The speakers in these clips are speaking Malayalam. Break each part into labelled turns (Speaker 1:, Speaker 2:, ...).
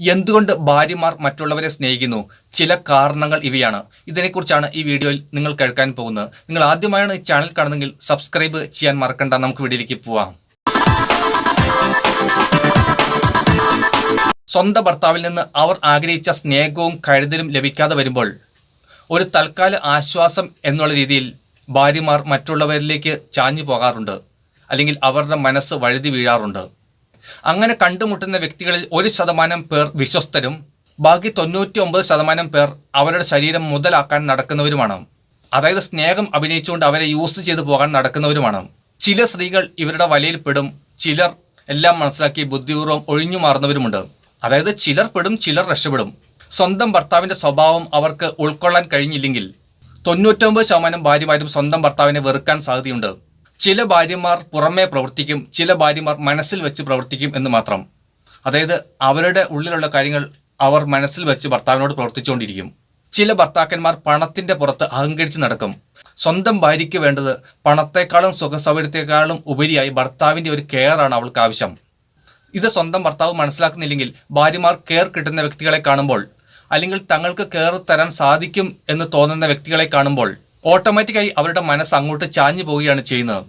Speaker 1: എന്തുകൊണ്ട് ഭാര്യമാർ മറ്റുള്ളവരെ സ്നേഹിക്കുന്നു? ചില കാരണങ്ങൾ ഇവയാണ്. ഇതിനെക്കുറിച്ചാണ് ഈ വീഡിയോയിൽ നിങ്ങൾ കേൾക്കാൻ പോകുന്നത്. നിങ്ങൾ ആദ്യമായാണ് ഈ ചാനൽ കാണുന്നതെങ്കിൽ സബ്സ്ക്രൈബ് ചെയ്യാൻ മറക്കണ്ട. നമുക്ക് വീഡിയോയിലേക്ക് പോവാം. സ്വന്തം ഭർത്താവിൽ നിന്ന് അവർ ആഗ്രഹിച്ച സ്നേഹവും കരുതലും ലഭിക്കാതെ വരുമ്പോൾ ഒരു തൽക്കാല ആശ്വാസം എന്നുള്ള രീതിയിൽ ഭാര്യമാർ മറ്റുള്ളവരിലേക്ക് ചാഞ്ഞു പോകാറുണ്ട്. അല്ലെങ്കിൽ അവരുടെ മനസ്സ് വഴുതി വീഴാറുണ്ട്. അങ്ങനെ കണ്ടുമുട്ടുന്ന വ്യക്തികളിൽ ഒരു ശതമാനം പേർ വിശ്വസ്തരും ബാക്കി തൊണ്ണൂറ്റി ഒമ്പത് ശതമാനം പേർ അവരുടെ ശരീരം മുതലാക്കാൻ നടക്കുന്നവരുമാണ്. അതായത് സ്നേഹം അഭിനയിച്ചുകൊണ്ട് അവരെ യൂസ് ചെയ്തു പോകാൻ നടക്കുന്നവരുമാണ്. ചില സ്ത്രീകൾ ഇവരുടെ വലയിൽ പെടും ചിലർ എല്ലാം മനസ്സിലാക്കി ബുദ്ധിപൂർവം ഒഴിഞ്ഞു മാറുന്നവരുമുണ്ട്. അതായത് ചിലർ പെടും ചിലർ രക്ഷപ്പെടും. സ്വന്തം ഭർത്താവിന്റെ സ്വഭാവം അവർക്ക് ഉൾക്കൊള്ളാൻ കഴിഞ്ഞില്ലെങ്കിൽ തൊണ്ണൂറ്റൊമ്പത് ശതമാനം ഭാര്യമാരും സ്വന്തം ഭർത്താവിനെ വെറുക്കാൻ സാധ്യതയുണ്ട്. ചില ഭാര്യമാർ പുറമേ പ്രവർത്തിക്കും ചില ഭാര്യമാർ മനസ്സിൽ വെച്ച് പ്രവർത്തിക്കും എന്ന് മാത്രം. അതായത് അവരുടെ ഉള്ളിലുള്ള കാര്യങ്ങൾ അവർ മനസ്സിൽ വെച്ച് ഭർത്താവിനോട് പ്രവർത്തിച്ചുകൊണ്ടിരിക്കും. ചില ഭർത്താക്കന്മാർ പണത്തിന്റെ പുറത്ത് അഹങ്കരിച്ച് നടക്കും. സ്വന്തം ഭാര്യയ്ക്ക് വേണ്ടത് പണത്തെക്കാളും സുഖസൗകര്യത്തെക്കാളും ഉപരിയായി ഭർത്താവിന്റെ ഒരു കെയർ ആണ് അവൾക്ക് ആവശ്യം. ഇത് സ്വന്തം ഭർത്താവ് മനസ്സിലാക്കുന്നില്ലെങ്കിൽ ഭാര്യമാർ കെയർ കിട്ടുന്ന വ്യക്തികളെ കാണുമ്പോൾ അല്ലെങ്കിൽ തങ്ങൾക്ക് കെയർ തരാൻ സാധിക്കും എന്ന് തോന്നുന്ന വ്യക്തികളെ കാണുമ്പോൾ ഓട്ടോമാറ്റിക്കായി അവരുടെ മനസ്സ് അങ്ങോട്ട് ചാഞ്ഞു പോവുകയാണ് ചെയ്യുന്നത്.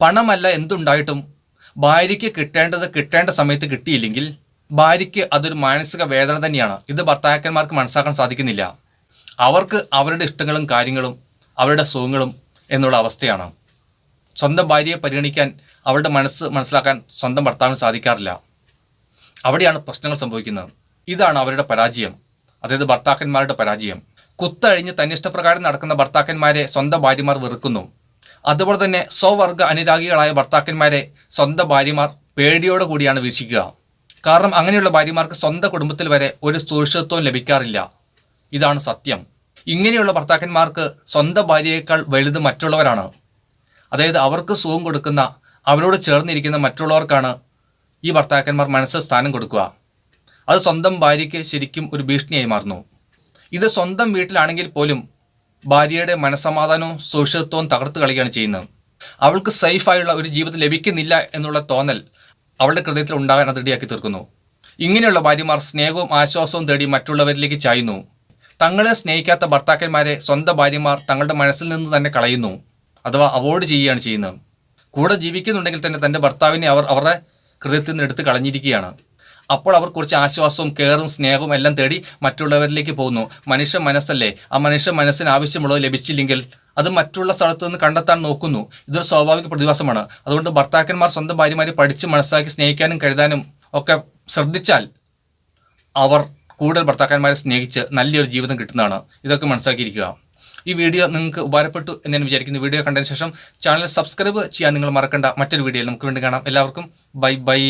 Speaker 1: പണമല്ല എന്തുണ്ടായിട്ടും ഭാര്യയ്ക്ക് കിട്ടേണ്ടത് കിട്ടേണ്ട സമയത്ത് കിട്ടിയില്ലെങ്കിൽ ഭാര്യയ്ക്ക് അതൊരു മാനസിക വേദന തന്നെയാണ്. ഇത് ഭർത്താക്കന്മാർക്ക് മനസ്സാക്കാൻ സാധിക്കുന്നില്ല. അവർക്ക് അവരുടെ ഇഷ്ടങ്ങളും കാര്യങ്ങളും അവരുടെ സുഖങ്ങളും എന്നുള്ള അവസ്ഥയാണ്. സ്വന്തം ഭാര്യയെ പരിഗണിക്കാൻ അവളുടെ മനസ്സ് മനസ്സിലാക്കാൻ സ്വന്തം ഭർത്താവിന് സാധിക്കാറില്ല. അവിടെയാണ് പ്രശ്നങ്ങൾ സംഭവിക്കുന്നത്. ഇതാണ് അവരുടെ പരാജയം. അതായത് ഭർത്താക്കന്മാരുടെ പരാജയം. കുത്തഴിഞ്ഞ് തന്നിഷ്ടപ്രകാരം നടക്കുന്ന ഭർത്താക്കന്മാരെ സ്വന്തം ഭാര്യമാർ വെറുക്കുന്നു. അതുപോലെ തന്നെ സ്വവർഗ അനുരാഗികളായ ഭർത്താക്കന്മാരെ സ്വന്തം ഭാര്യമാർ പേടിയോടെ കൂടിയാണ് വീക്ഷിക്കുക. കാരണം അങ്ങനെയുള്ള ഭാര്യമാർക്ക് സ്വന്തം കുടുംബത്തിൽ വരെ ഒരു സുരക്ഷിതത്വം ലഭിക്കാറില്ല. ഇതാണ് സത്യം. ഇങ്ങനെയുള്ള ഭർത്താക്കന്മാർക്ക് സ്വന്തം ഭാര്യയേക്കാൾ വലുത് മറ്റുള്ളവരാണ്. അതായത് അവർക്ക് സുഖം കൊടുക്കുന്ന അവരോട് ചേർന്നിരിക്കുന്ന മറ്റുള്ളവർക്കാണ് ഈ ഭർത്താക്കന്മാർ മനസ്സിൽ സ്ഥാനം കൊടുക്കുക. അത് സ്വന്തം ഭാര്യയ്ക്ക് ശരിക്കും ഒരു ഭീഷണിയായി മാറുന്നു. ഇത് സ്വന്തം വീട്ടിലാണെങ്കിൽ പോലും ഭാര്യയുടെ മനസമാധാനവും സുരക്ഷിതത്വവും തകർത്ത് കളിക്കുകയാണ് ചെയ്യുന്നത്. അവൾക്ക് സേഫായുള്ള ഒരു ജീവിതം ലഭിക്കുന്നില്ല എന്നുള്ള തോന്നൽ അവളുടെ ഹൃദയത്തിൽ ഉണ്ടാകാൻ അതിടിയാക്കി തീർക്കുന്നു. ഇങ്ങനെയുള്ള ഭാര്യമാർ സ്നേഹവും ആശ്വാസവും തേടി മറ്റുള്ളവരിലേക്ക് ചായുന്നു. തങ്ങളെ സ്നേഹിക്കാത്ത ഭർത്താക്കന്മാരെ സ്വന്തം ഭാര്യമാർ തങ്ങളുടെ മനസ്സിൽ നിന്ന് തന്നെ കളയുന്നു അഥവാ അവോയ്ഡ് ചെയ്യുകയാണ് ചെയ്യുന്നത്. കൂടെ ജീവിക്കുന്നുണ്ടെങ്കിൽ തന്നെ തന്റെ ഭർത്താവിനെ അവർ അവരുടെ ഹൃദയത്തിൽ നിന്ന് എടുത്ത് കളഞ്ഞിരിക്കുകയാണ്. അപ്പോൾ അവർ കുറച്ച് ആശ്വാസവും കെയറും സ്നേഹവും എല്ലാം തേടി മറ്റുള്ളവരിലേക്ക് പോകുന്നു. മനുഷ്യ മനസ്സല്ലേ? ആ മനുഷ്യ മനസ്സിന് ആവശ്യമുള്ളത് ലഭിച്ചില്ലെങ്കിൽ അത് മറ്റുള്ള സ്ഥലത്ത് നിന്ന് കണ്ടെത്താൻ നോക്കുന്നു. ഇതൊരു സ്വാഭാവിക പ്രതിഭാസമാണ്. അതുകൊണ്ട് ഭർത്താക്കന്മാർ സ്വന്തം ഭാര്യമാരെ പഠിച്ച് മനസ്സിലാക്കി സ്നേഹിക്കാനും കരുതാനും ഒക്കെ ശ്രദ്ധിച്ചാൽ അവർ കൂടുതൽ ഭർത്താക്കന്മാരെ സ്നേഹിച്ച് നല്ലൊരു ജീവിതം കിട്ടുന്നതാണ്. ഇതൊക്കെ മനസ്സിലാക്കിയിരിക്കുക. ഈ വീഡിയോ നിങ്ങൾക്ക് ഉപകാരപ്പെട്ടു എന്ന് ഞാൻ വിചാരിക്കുന്നു. വീഡിയോ കണ്ടതിന് ശേഷം ചാനൽ സബ്സ്ക്രൈബ് ചെയ്യാൻ നിങ്ങൾ മറക്കണ്ട. മറ്റൊരു വീഡിയോയിൽ നമുക്ക് വീണ്ടും കാണാം. എല്ലാവർക്കും ബൈ ബൈ.